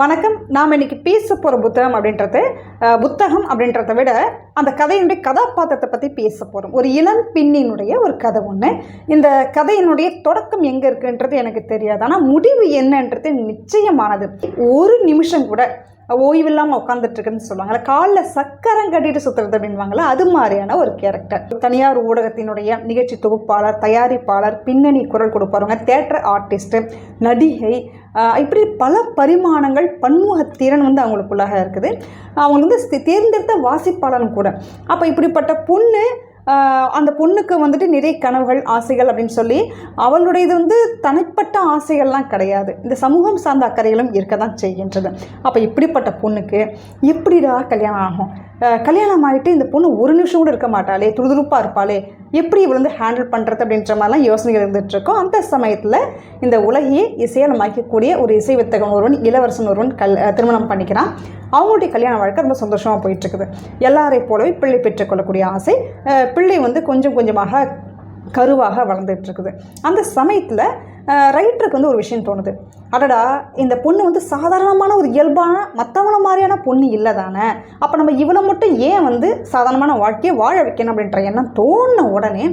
வணக்கம். நாம் இன்றைக்கி பேச போகிற புத்தகம் அப்படின்றது புத்தகம் அப்படின்றத விட அந்த கதையினுடைய கதாபாத்திரத்தை பற்றி பேச போகிறோம் ஒரு இளம் பெண்ணினுடைய ஒரு கதை ஒன்று இந்த கதையினுடைய தொடக்கம் எங்கே இருக்குன்றது எனக்கு தெரியாது. ஆனால் முடிவு என்னன்றது நிச்சயமானது. ஒரு நிமிஷம் கூட ஓய்வில்லாமல் உட்காந்துட்ருக்குன்னு சொல்லுவாங்கல்ல காலில் சக்கரம் கட்டிட்டு சுற்றுறது அப்படின்வாங்கல்ல அது மாதிரியான ஒரு கேரக்டர் தனியார் ஊடகத்தினுடைய நிகழ்ச்சி தொகுப்பாளர் தயாரிப்பாளர் பின்னணி குரல் கொடுப்பாருங்க தேட்டர் ஆர்டிஸ்ட்டு நடிகை இப்படி பல பரிமாணங்கள் பன்முக திறன் வந்து அவங்களுக்குள்ளாக இருக்குது. அவங்க வந்து தேர்ந்தெடுத்த வாசிப்பாளரும் கூட. அப்போ இப்படிப்பட்ட பொண்ணு அந்த பொண்ணுக்கு வந்துட்டு நிறைய கனவுகள் ஆசைகள் அப்படின்னு சொல்லி அவளுடையது வந்து தனிப்பட்ட ஆசைகள்லாம் கிடையாது. இந்த சமூகம் சார்ந்த அக்கறைகளும் இருக்க தான் செய்கின்றது. அப்போ இப்படிப்பட்ட பொண்ணுக்கு எப்படிடா கல்யாணம் ஆகும்? கல்யாணம் ஆகிட்டு இந்த பொண்ணு ஒரு நிமிஷம் கூட இருக்க மாட்டாளே துருதுருப்பாக இருப்பாளே எப்படி இவள் வந்து ஹேண்டில் பண்ணுறது அப்படின்ற மாதிரிலாம் யோசனைகள் இருந்துகிட்ருக்கோம் அந்த சமயத்தில் இந்த உலகையே இசையலமாக்கக்கூடிய ஒரு இசை வித்தகம் ஒருவன் இளவரசன் ஒருவன் கல் திருமணம் பண்ணிக்கிறான். அவங்களுடைய கல்யாண வாழ்க்கை ரொம்ப சந்தோஷமாக போயிட்டுருக்குது எல்லாரை போலவே பிள்ளை பெற்றுக்கொள்ளக்கூடிய ஆசை பிள்ளை வந்து கொஞ்சம் கொஞ்சமாக கருவாக வளர்ந்துட்டுருக்குது அந்த சமயத்தில் ரைட்டருக்கு வந்து ஒரு விஷயம் தோணுது. அடடா இந்த பொண்ணு வந்து சாதாரணமான ஒரு இயல்பான மற்றவங்கள மாதிரியான பொண்ணு இல்லை தானே. அப்போ நம்ம இவனை மட்டும் ஏன் வந்து சாதாரணமான வாழ்க்கையை வாழ வைக்கணும் அப்படின்ற எண்ணம் தோணின உடனே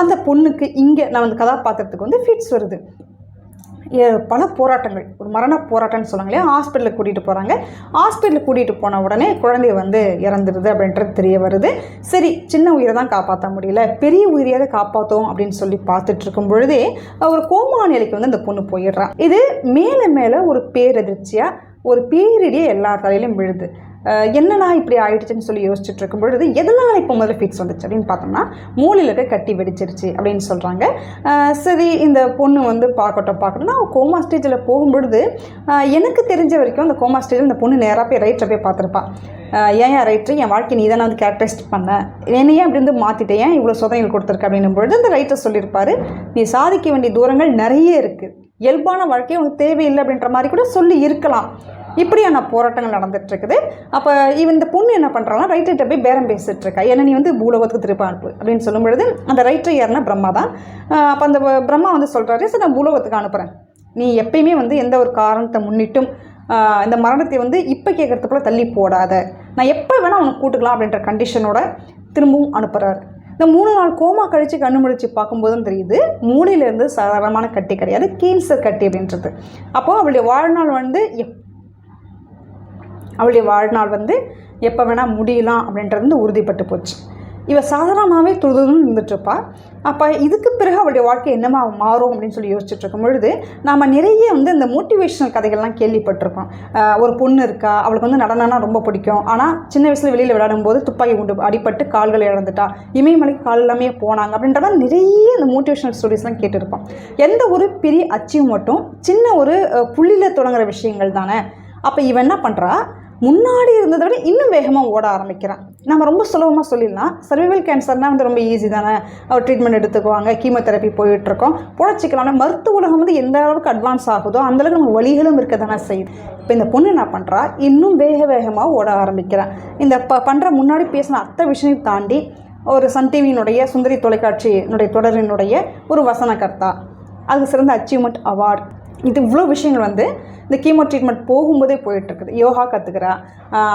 அந்த பொண்ணுக்கு இங்கே நான் அந்த கதாபாத்திரத்துக்கு வந்து ஃபிட்ஸ் வருது. பல போராட்டங்கள். ஒரு மரண போராட்டம்னு சொல்லுவாங்க இல்லையா? ஹாஸ்பிட்டலுக்கு கூட்டிகிட்டு போகிறாங்க ஹாஸ்பிட்டலுக்கு கூட்டிகிட்டு போன உடனே குழந்தை வந்து இறந்துடுது அப்படின்றது தெரிய வருது. சரி சின்ன உயிரை தான் காப்பாற்ற முடியல. பெரிய உயிரையாவது காப்பாற்றும் அப்படின்னு சொல்லி பார்த்துட்டு இருக்கும் பொழுதே ஒரு கோமா நிலைக்கு வந்து அந்த பொண்ணு போயிடுறான் இது மேலே மேலே ஒரு பேரதிர்ச்சியாக ஒரு பேரிடியே எல்லா தலையிலும் விழுது. என்னடா இப்படி ஆயிடுச்சுன்னு சொல்லி யோசிச்சுட்டு இருக்கும் பொழுது எதனால் இப்போ முதல்ல ஃபிக்ஸ் வந்துச்சு? அப்படின்னு பார்த்தோம்னா மூலையில் இருக்க கட்டி வெடிச்சிருச்சு அப்படின்னு சொல்கிறாங்க சரி இந்த பொண்ணு வந்து பார்க்கட்டும் பார்க்கணும்னா கோமா ஸ்டேஜில் போகும்பொழுது எனக்கு தெரிஞ்ச வரைக்கும் அந்த கோமா ஸ்டேஜில் இந்த பொண்ணு நேராக போய் ரைட்டில் போய் பார்த்துருப்பா. ஏன் ஏன் ரைட்ரு என் வாழ்க்கை நீ தானே வந்து கேரக்டரைஸ்ட் பண்ண? என்னை ஏன் அப்படி வந்து மாற்றிட்டேன் ஏன் இவ்வளோ சோதனைகள் கொடுத்துருக்க? அப்படின்னும் பொழுது அந்த ரைட்டர் சொல்லியிருப்பாரு நீ சாதிக்க வேண்டிய தூரங்கள் நிறைய இருக்குது இயல்பான வாழ்க்கையே உனக்கு தேவையில்லை அப்படின்ற மாதிரி கூட சொல்லி இருக்கலாம். இப்படியான போராட்டங்கள் நடந்துட்டு இருக்குது அப்போ இவன் இந்த பொண்ணு என்ன பண்ணுறாங்கன்னா ரைட்டர்கிட்ட போய் பேரம் பேசிட்டு இருக்கா நீ வந்து பூலோகத்துக்கு திருப்ப அனுப்பு அப்படின்னு சொல்லும் பொழுது அந்த ரைட்டர் யாருன்னா பிரம்மா தான். அப்போ அந்த பிரம்மா வந்து சொல்கிறாரு சரி நான் பூலோகத்துக்கு அனுப்புகிறேன் நீ எப்பயுமே வந்து எந்த ஒரு காரணத்தை முன்னிட்டும் இந்த மரணத்தை வந்து இப்போ கேட்குறதுக்குள்ள தள்ளி போடாத. நான் எப்போ வேணால் அவனை கூட்டுக்கலாம் அப்படின்ற கண்டிஷனோட திரும்பவும் அனுப்புகிறாரு இந்த மூணு நாள் கோமா கழித்து கண்ணு முழிச்சு பார்க்கும்போதும் தெரியுது மூளையிலேருந்து சாதாரணமான கட்டி கிடையாது கேன்சர் கட்டி அப்படின்றது. அப்போது அவளுடைய வாழ்நாள் வந்து எப் அவளுடைய வாழ்நாள் வந்து எப்போ வேணால் முடியலாம் அப்படின்றது வந்து உறுதிப்பட்டு போச்சு. இவ சாதாரணமாகவே துருதுன்னு இருந்துட்டுருப்பா அப்போ இதுக்கு பிறகு அவளுடைய வாழ்க்கை என்னமா மாறும் அப்படின்னு சொல்லி யோசிச்சுட்டு இருக்கும் பொழுது நாம் நிறைய வந்து இந்த மோட்டிவேஷனல் கதைகள்லாம் கேள்விப்பட்டிருக்கோம். ஒரு பொண்ணு இருக்கா? அவளுக்கு வந்து நடனம்னா ரொம்ப பிடிக்கும். ஆனால் சின்ன வயசில் வெளியில் விளையாடும்போது துப்பாக்கி குண்டு அடிபட்டு கால்களை இழந்துட்டா இமயமலைக்கு கால் எல்லாமே போனாங்க அப்படின்ற மாதிரி நிறைய இந்த மோட்டிவேஷனல் ஸ்டோரிஸ்லாம் கேட்டிருப்போம் எந்த ஒரு பெரிய அச்சீவ்மெண்ட்டும் சின்ன ஒரு புள்ளியில் தொடங்குற விஷயங்கள் தானே. அப்போ இவன் என்ன பண்ணுறா முன்னாடி இருந்ததை விட இன்னும் வேகமாக ஓட ஆரம்பிக்கிறான். நம்ம ரொம்ப சுலபமாக சொல்லிடலாம். சர்வைவல் கேன்சர்னால் வந்து ரொம்ப ஈஸி தானே? அவர் ட்ரீட்மெண்ட் எடுத்துக்குவாங்க கீமோதெரப்பி போயிட்டுருக்கோம். பொழைச்சிக்கலாம் மருத்துவ உலகம் வந்து எந்த அளவுக்கு அட்வான்ஸ் ஆகுதோ அந்தளவுக்கு நம்ம வழிகளும் இருக்க தானே செய்யுது இப்போ இந்த பொண்ணு என்ன பண்ணுறா இன்னும் வேக வேகமாக ஓட ஆரம்பிக்கிறான் இந்த ப பண்ணுற முன்னாடி பேசின அத்தை விஷயம் தாண்டி ஒரு சன் டிவியினுடைய சுந்தரி தொலைக்காட்சியினுடைய தொடரினுடைய ஒரு வசனகர்த்தா. அதுக்கு சிறந்த அச்சீவ்மெண்ட் அவார்ட் இது இவ்வளோ விஷயங்கள் வந்து இந்த கீமோ ட்ரீட்மெண்ட் போகும்போதே போயிட்டுருக்குது. யோகா கற்றுக்கிறா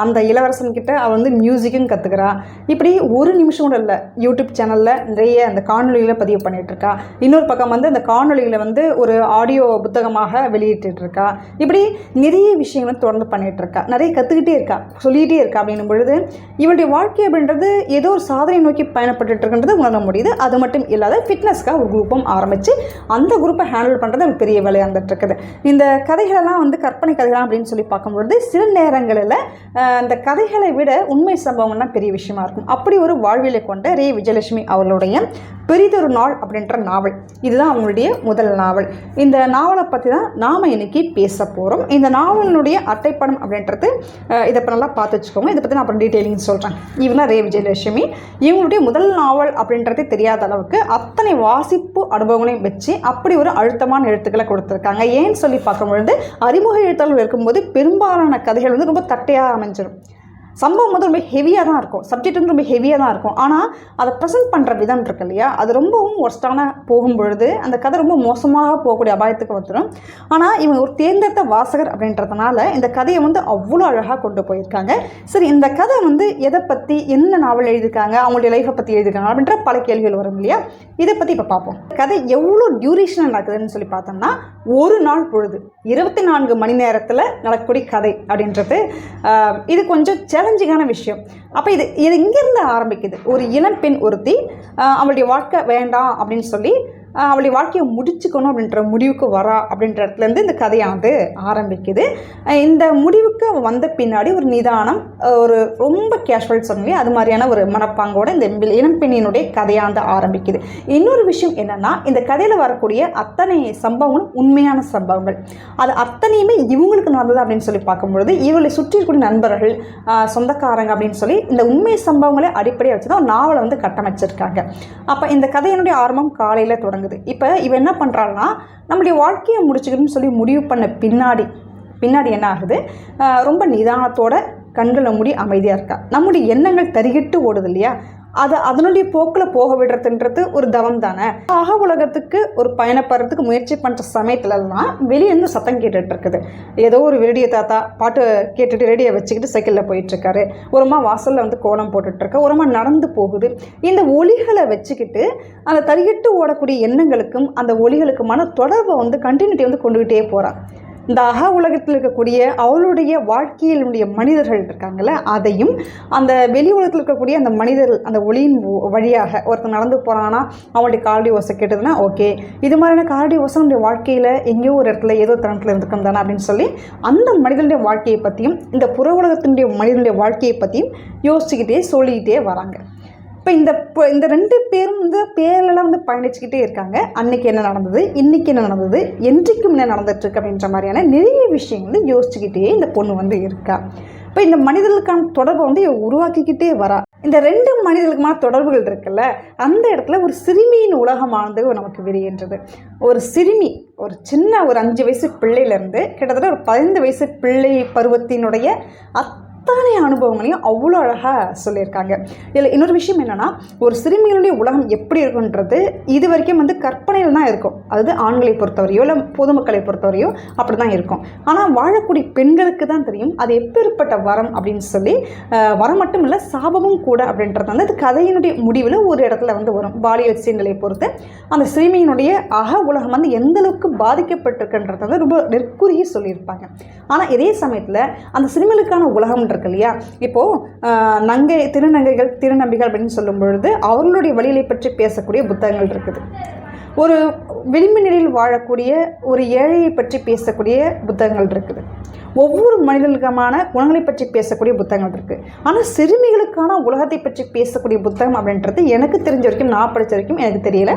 அந்த இளவரசன்கிட்ட அவள் வந்து மியூசிக்கும் கற்றுக்கிறா இப்படி ஒரு நிமிஷம் கூட இல்லை. யூடியூப் சேனலில் நிறைய அந்த காணொளிகளை பதிவு பண்ணிகிட்ருக்கா இன்னொரு பக்கம் வந்து அந்த காணொளிகளை வந்து ஒரு ஆடியோ புத்தகமாக வெளியிட்டுருக்கா இப்படி நிறைய விஷயங்களும் தொடர்ந்து பண்ணிகிட்ருக்கா நிறைய கற்றுக்கிட்டே இருக்கா. சொல்லிகிட்டே இருக்கா அப்படின்னும் பொழுது இவளுடைய வாழ்க்கை அப்படின்றது ஏதோ ஒரு சாதனை நோக்கி பயணப்பட்டுருக்குன்றது உணர முடியுது. அது மட்டும் இல்லாத ஃபிட்னஸ்க்காக ஒரு குரூப்பும் ஆரம்பித்து அந்த குரூப்பை ஹேண்டில் பண்ணுறது பெரிய வேலையாக இருந்துட்டு இருக்குது இந்த கதைகளெல்லாம் வந்து கற்பனை கதைகள் அப்படின்னு சொல்லி பார்க்கும்பொழுது சில நேரங்களில் அந்த கதைகளை விட உண்மை சம்பவம்னா பெரிய விஷயமா இருக்கும். அப்படி ஒரு வாழ்வியலை கொண்ட ரே. விஜயலட்சுமி அவர்களுடைய பெரிதொரு நாள் அப்படின்ற நாவல். இதுதான் அவங்களுடைய முதல் நாவல். இந்த நாவலை பற்றி தான் நாம் இன்னைக்கு பேச போகிறோம் இந்த நாவலினுடைய அட்டைப்படம் அப்படின்றது இதை இப்போ நல்லா பார்த்து வச்சுக்கோங்க. இதை பற்றி நான் அப்புறம் டீட்டெயிலிங் சொல்கிறேன் இவங்க ரே விஜயலட்சுமி இவங்களுடைய முதல் நாவல் அப்படின்றதே தெரியாத அளவுக்கு அத்தனை வாசிப்பு அனுபவங்களையும் வச்சு அப்படி ஒரு அழுத்தமான எழுத்துக்களை கொடுத்துருக்காங்க. ஏன்னு சொல்லி பார்க்கும்பொழுது அறிமுக எழுத்தாளர்கள் இருக்கும்போது பெரும்பாலான கதைகள் வந்து ரொம்ப தட்டையாக அமைஞ்சிடும் சம்பவம் வந்து ரொம்ப ஹெவியாக தான் இருக்கும். சப்ஜெக்ட் வந்து ரொம்ப ஹெவியாக தான் இருக்கும். ஆனால் அதை ப்ரெசென்ட் பண்ணுற விதம் இருக்கு இல்லையா? அது ரொம்பவும் ஒர்ஸ்டான போகும் பொழுது அந்த கதை ரொம்ப மோசமாக போகக்கூடிய அபாயத்துக்கு வந்துடும் ஆனால் இவங்க ஒரு தேர்ந்தெடுத்த வாசகர் அப்படின்றதுனால இந்த கதையை வந்து அவ்வளோ அழகாக கொண்டு போயிருக்காங்க. சரி இந்த கதை வந்து எதை பற்றி என்ன நாவல் எழுதியிருக்காங்க அவங்களுடைய லைஃப்பை பற்றி எழுதியிருக்காங்க அப்படின்ற பல கேள்விகள் வரும் இல்லையா? இதை பற்றி இப்போ பார்ப்போம். கதை எவ்வளோ டியூரேஷன் நடக்குதுன்னு சொல்லி பார்த்தோம்னா ஒரு நாள் பொழுது இருபத்தி நான்கு மணி நேரத்தில் நடக்கக்கூடிய கதை அப்படின்றது. இது கொஞ்சம் சேலஞ்சிங்கான விஷயம். அப்போ இது இது இங்கேருந்து ஆரம்பிக்குது. ஒரு இளம் பெண் ஒருத்தி அவளுடைய வாழ்க்கை வேண்டாம் அப்படின்னு சொல்லி அவளுடைய வாழ்க்கையை முடிச்சுக்கணும் அப்படின்ற முடிவுக்கு வரா அப்படின்ற இடத்துலேருந்து இந்த கதையானது ஆரம்பிக்குது. இந்த முடிவுக்கு அவள் வந்த பின்னாடி ஒரு நிதானம் ஒரு ரொம்ப கேஷுவல் சொன்னவே அது மாதிரியான ஒரு மனப்பாங்கோட இந்த இளம்பெண்ணினுடைய பெண்ணினுடைய கதையானது ஆரம்பிக்குது. இன்னொரு விஷயம் என்னென்னா இந்த கதையில் வரக்கூடிய அத்தனை சம்பவங்களும் உண்மையான சம்பவங்கள். அது அத்தனையுமே இவங்களுக்கு நடந்தது அப்படின்னு சொல்லி பார்க்கும்பொழுது இவங்களை சுற்றி இருக்கக்கூடிய நண்பர்கள் சொந்தக்காரங்க அப்படின்னு சொல்லி இந்த உண்மை சம்பவங்களை அடிப்படையாக வச்சு தான் நாவலை வந்து கட்டமைச்சிருக்காங்க. அப்போ இந்த கதையினுடைய ஆரம்பம் காலையில் தொடங்குது. இப்போ இவன் என்ன பண்ணுறாள்னா நம்மளுடைய வாழ்க்கையை முடிச்சுக்கணும்னு சொல்லி முடிவு பண்ண பின்னாடி பின்னாடி என்ன ஆகுது? ரொம்ப நிதானத்தோட கண்களை மூடி அமைதியாக இருக்கா? நம்முடைய எண்ணங்கள் தருகிட்டு ஓடுது இல்லையா? அதை அதனுடைய போக்கில் போக விடுறதுன்றது ஒரு தவம் தானே அக உலகத்துக்கு ஒரு பயணப்படுறதுக்கு முயற்சி பண்ணுற சமயத்துலலாம் வெளியேருந்து சத்தம் கேட்டுட்டு இருக்குது ஏதோ ஒரு ரேடியோ தாத்தா பாட்டு கேட்டுட்டு ரேடியோ வச்சுக்கிட்டு சைக்கிளில் போயிட்டுருக்காரு ஒருமா வாசலில் வந்து கோலம் போட்டுட்ருக்கா ஒருமா நடந்து போகுது. இந்த ஒளிகளை வச்சுக்கிட்டு அந்த தலையிட்டு ஓடக்கூடிய எண்ணங்களுக்கும் அந்த ஒளிகளுக்குமான தொடர்பை வந்து கண்டினியூட்டி வந்து கொண்டுகிட்டே போகிறான் இந்த அக உலகத்தில் இருக்கக்கூடிய அவளுடைய வாழ்க்கையிலுடைய மனிதர்கள் இருக்காங்கல்ல அதையும் அந்த வெளி உலகத்தில் இருக்கக்கூடிய அந்த மனிதர்கள் அந்த ஒளியின் வழியாக ஒருத்தன் நடந்து போகிறான்னா அவனுடைய காலடி ஓசை கேட்டதுன்னா ஓகே இது மாதிரியான காலடி ஓசை நம்முடைய வாழ்க்கையில் எங்கேயோ ஒரு இடத்துல ஏதோ தருணத்தில் இருந்திருக்கும் தானே அப்படின்னு சொல்லி அந்த மனிதனுடைய வாழ்க்கையை பற்றியும் இந்த புற உலகத்தினுடைய மனிதனுடைய வாழ்க்கையை பற்றியும் யோசிச்சுக்கிட்டே சொல்லிக்கிட்டே வராங்க. இப்போ இந்த இந்த ரெண்டு பேரும் வந்து பேரெல்லாம் வந்து பயணிச்சுக்கிட்டே இருக்காங்க. அன்னைக்கு என்ன நடந்தது? இன்னைக்கு என்ன நடந்தது? என்றைக்கும் என்ன நடந்துட்டுருக்கு அப்படின்ற மாதிரியான நிறைய விஷயங்களை யோசிச்சுக்கிட்டே இந்த பொண்ணு வந்து இருக்கா. இப்போ இந்த மனிதர்களுக்கான தொடர்பை வந்து உருவாக்கிக்கிட்டே வரா. இந்த ரெண்டு மனிதர்களுக்குமான தொடர்புகள் இருக்குல்ல அந்த இடத்துல ஒரு சிறுமியின் உலகமானது நமக்கு விரிகின்றது ஒரு சிறுமி ஒரு சின்ன ஒரு அஞ்சு வயசு பிள்ளையிலேருந்து கிட்டத்தட்ட ஒரு பதினைந்து வயசு பிள்ளை பருவத்தினுடைய அத்தனை அனுபவங்களையும் அவ்வளோ அழகாக சொல்லியிருக்காங்க. இதில் இன்னொரு விஷயம் என்னென்னா ஒரு சிறுமிகளுடைய உலகம் எப்படி இருக்குன்றது இது வரைக்கும் வந்து கற்பனையில் தான் இருக்கும். அதாவது ஆண்களை பொறுத்தவரையோ இல்லை பொதுமக்களை பொறுத்தவரையோ அப்படி தான் இருக்கும். ஆனால் வாழக்கூடிய பெண்களுக்கு தான் தெரியும் அது எப்பேற்பட்ட வரம் அப்படின்னு சொல்லி வரம் மட்டும் இல்லை சாபமும் கூட அப்படின்றது வந்து அது கதையினுடைய முடிவில் ஒரு இடத்துல வந்து வரும். பாலியல் சீன்களை பொறுத்து அந்த சிறுமியினுடைய அக உலகம் வந்து எந்த அளவுக்கு பாதிக்கப்பட்டிருக்குன்றது வந்து ரொம்ப நெற்குறியே சொல்லியிருப்பாங்க. ஆனால் இதே சமயத்தில் அந்த சிறுமிகளுக்கான உலகம்ன்ற இருக்கு இல்லையா? இப்போது நங்கை திருநங்கைகள் திருநம்பிகள் அப்படின்னு சொல்லும் பொழுது அவர்களுடைய வழிகளை பற்றி பேசக்கூடிய புத்தகங்கள் இருக்குது. ஒரு விளிம்பு நிலையில் வாழக்கூடிய ஒரு ஏழையை பற்றி பேசக்கூடிய புத்தகங்கள் இருக்குது. ஒவ்வொரு மனிதர்களுக்கான குணங்களை பற்றி பேசக்கூடிய புத்தகங்கள் இருக்குது ஆனால் சிறுமிகளுக்கான உலகத்தை பற்றி பேசக்கூடிய புத்தகம் அப்படின்றது எனக்கு தெரிஞ்ச வரைக்கும் நான் படித்த வரைக்கும் எனக்கு தெரியல.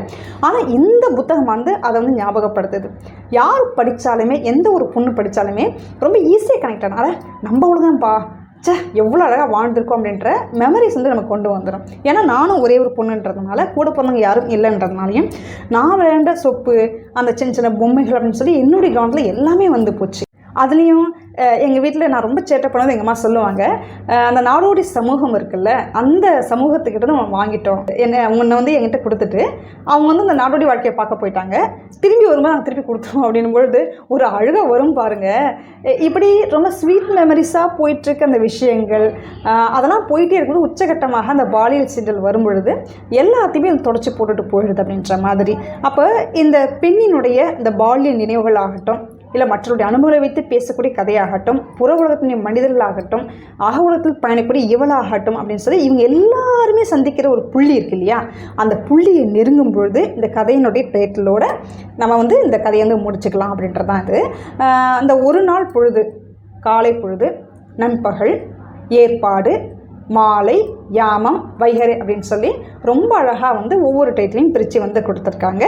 ஆனால் இந்த புத்தகம் வந்து அதை வந்து ஞாபகப்படுத்துது. யார் படித்தாலுமே எந்த ஒரு பொண்ணு படித்தாலுமே ரொம்ப ஈஸியாக கனெக்ட் ஆனால் அட நம்ம தான்ப்பா ச்சே எவ்வளோ அழகாக வாழ்ந்துருக்கோம் அப்படின்ற மெமரிஸ் வந்து நமக்கு கொண்டு வந்துடும் ஏன்னா நானும் ஒரே ஒரு பொண்ணுன்றதுனால கூட பிறந்தவங்க யாரும் இல்லைன்றதுனாலையும் நான் விளையாண்ட சொப்பு அந்த சின்ன சின்ன பொம்மைகள் அப்படின்னு சொல்லி என்னுடைய கவனத்தில் எல்லாமே வந்து போச்சு. அதுலேயும் எங்கள் வீட்டில் நான் ரொம்ப சேட்டை பண்ணது எங்கள் அம்மா சொல்லுவாங்க. அந்த நாடோடி சமூகம் இருக்குல்ல அந்த சமூகத்துக்கிட்ட தான் நம்ம வாங்கிட்டோம். என்ன உன்னை வந்து எங்கிட்ட கொடுத்துட்டு அவங்க வந்து அந்த நாடோடி வாழ்க்கையை பார்க்க போயிட்டாங்க. திரும்பி வரும்போது நாங்கள் திருப்பி கொடுத்துருவோம் அப்படின்னும் பொழுது ஒரு அழுக வரும் பாருங்கள் இப்படி ரொம்ப ஸ்வீட் மெமரிஸாக போயிட்டுருக்க அந்த விஷயங்கள். அதெல்லாம் போயிட்டே இருக்கும்போது உச்சகட்டமாக அந்த பாலியல் சீண்டல் வரும் பொழுது எல்லாத்தையுமே அது தொடச்சி போட்டுட்டு போயிடுது அப்படின்ற மாதிரி. அப்போ இந்த பெண்ணினுடைய இந்த பாலியல் நினைவுகள் ஆகட்டும் இல்லை மற்றவருடைய அனுபவங்களை வைத்து பேசக்கூடிய கதையாகட்டும் புற உலகத்தினுடைய மனிதர்களாகட்டும் அக உலகத்தில் பயணக்கூடிய இவளாகட்டும் அப்படின்னு சொல்லி இவங்க எல்லாருமே சந்திக்கிற ஒரு புள்ளி இருக்கு இல்லையா? அந்த புள்ளியை நெருங்கும் பொழுது இந்த கதையினுடைய டைட்டிலோட நம்ம வந்து இந்த கதையை வந்து முடிச்சுக்கலாம் அப்படின்றது தான் இது அந்த ஒரு நாள் பொழுது காலை பொழுது நண்பகல் ஏற்பாடு மாலை யாமம் வைகரை அப்படின்னு சொல்லி ரொம்ப அழகாக வந்து ஒவ்வொரு டைட்டிலையும் பிரித்து வந்து கொடுத்துருக்காங்க.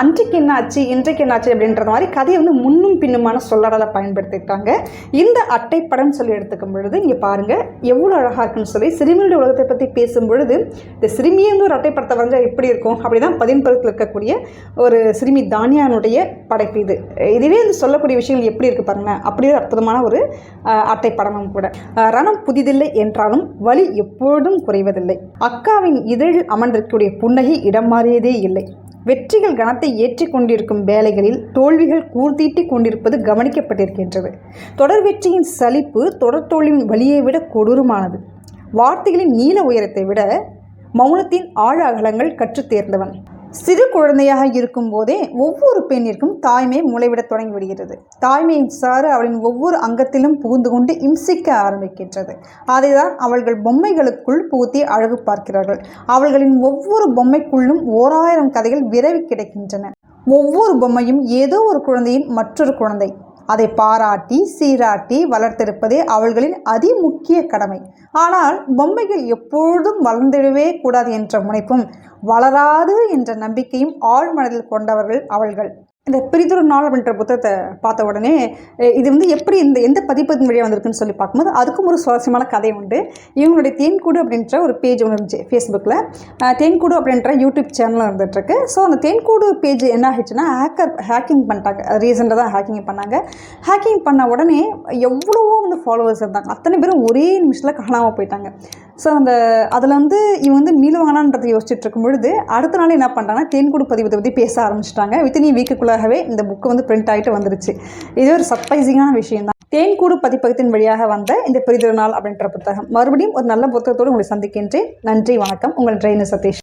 அன்றைக்கு என்ன ஆச்சு இன்றைக்கு என்ன ஆச்சு அப்படின்ற மாதிரி கதையை வந்து முன்னும் பின்னுமான சொல்லாடலை பயன்படுத்தியிருக்காங்க இந்த அட்டைப்படம் சொல்லி எடுத்துக்கும் பொழுது இங்கே பாருங்கள் எவ்வளோ அழகாக இருக்குன்னு சொல்லி சிறுமியுடைய உலகத்தை பற்றி பேசும் பொழுது இந்த சிறுமியே வந்து ஒரு அட்டைப்படத்தை வரைஞ்சால் எப்படி இருக்கும்? அப்படி தான் பதின்பருத்தில் இருக்கக்கூடிய ஒரு சிறுமி தானியானுடைய படைப்பு இது. இதுவே வந்து சொல்லக்கூடிய விஷயங்கள் எப்படி இருக்குது பாருங்கள் அப்படி ஒரு அற்புதமான ஒரு அட்டைப்படமும் கூட. ரணம் புதிதில்லை என்றாலும் வலி ஒன்றும் குறைவதில்லை. அக்காவின் இதழில் அமர்ந்திருக்கக்கூடிய புன்னகை இடம் மாறியதே இல்லை. வெற்றிகள் கணத்தை ஏற்றி கொண்டிருக்கும் வேலைகளில் தோல்விகள் கூர்த்தீட்டி கொண்டிருப்பது கவனிக்கப்பட்டிருக்கின்றது. தொடர் வெற்றியின் சலிப்பு தொடர் தோல்வியின் வழியை விட கொடூரமானது. வார்த்தைகளின் நீள உயரத்தை விட மௌனத்தின் ஆழ அகலங்கள் கற்றுத் தேர்ந்தவன். சிறு குழந்தையாக இருக்கும்போதே ஒவ்வொரு பெண்ணிற்கும் தாய்மை முளைவிடத் தொடங்கி விடுகிறது தாய்மையின் சாறு அவளின் ஒவ்வொரு அங்கத்திலும் புகுந்து கொண்டு இம்சிக்க ஆரம்பிக்கின்றது. அதைதான் அவள்கள் பொம்மைகளுக்குள் புகுத்தி அழகு பார்க்கிறார்கள். அவள்களின் ஒவ்வொரு பொம்மைக்குள்ளும் ஓராயிரம் கதைகள் விரவி கிடைக்கின்றன. ஒவ்வொரு பொம்மையும் ஏதோ ஒரு குழந்தையின் மற்றொரு குழந்தை. அதை பாராட்டி சீராட்டி வளர்த்தெடுப்பதே அவள்களின் அதிமுக்கிய கடமை. ஆனால் பொம்மைகள் எப்பொழுதும் வளர்ந்துடவே கூடாது என்ற முனைப்பும் வளராது என்ற நம்பிக்கையும் ஆழ்மனதில் கொண்டவர்கள் அவள்கள் இந்த பிரிதொரு நாள் அப்படின்ற புத்தகத்தை பார்த்த உடனே இது வந்து எப்படி இந்த எந்த பதிப்பதின் வழியாக வந்திருக்குன்னு சொல்லி பார்க்கும்போது அதுக்கும் ஒரு சுவாரஸ்யமான கதை உண்டு. இவங்களுடைய தேன்கூடு அப்படின்ற ஒரு பேஜ் ஒன்று இருந்துச்சு ஃபேஸ்புக்கில் தேன்கூடு அப்படின்ற யூடியூப் சேனலும் இருந்துகிட்ருக்கு ஸோ அந்த தேன்கூடு பேஜ் என்ன ஆகிடுச்சுன்னா ஹேக்கர் ஹேக்கிங் பண்ணிட்டாங்க. ரீசெண்டாக தான் ஹேக்கிங் பண்ணாங்க. ஹேக்கிங் பண்ண உடனே எவ்வளவோ வந்து ஃபாலோவர்ஸ் இருந்தாங்க. அத்தனை பேரும் ஒரே நிமிஷத்தில் காணாமல் போயிட்டாங்க. ஸோ அந்த அதில் வந்து இவங்க வந்து மீளுவாங்களான்றது யோசிச்சுட்டு இருக்கும் பொழுது அடுத்த நாள் என்ன பண்ணுறாங்கன்னா தேன்கூடு பதிவத்தை பற்றி பேச ஆரம்பிச்சிட்டாங்க. வித்தின் வீக்குக்குள்ளாகவே இந்த புக்கு வந்து பிரிண்ட் ஆகிட்டு வந்துருச்சு. இது ஒரு சர்ப்ரைசிங்கான விஷயம் தான் தேன்கூடு பதிப்பகத்தின் வழியாக வந்த இந்த பெரிதொரு நாள் அப்படின்ற புத்தகம். மறுபடியும் ஒரு நல்ல புத்தகத்தோடு உங்களை சந்திக்கின்றேன். நன்றி வணக்கம். உங்கள் ட்ரெயினர் சதீஷ்.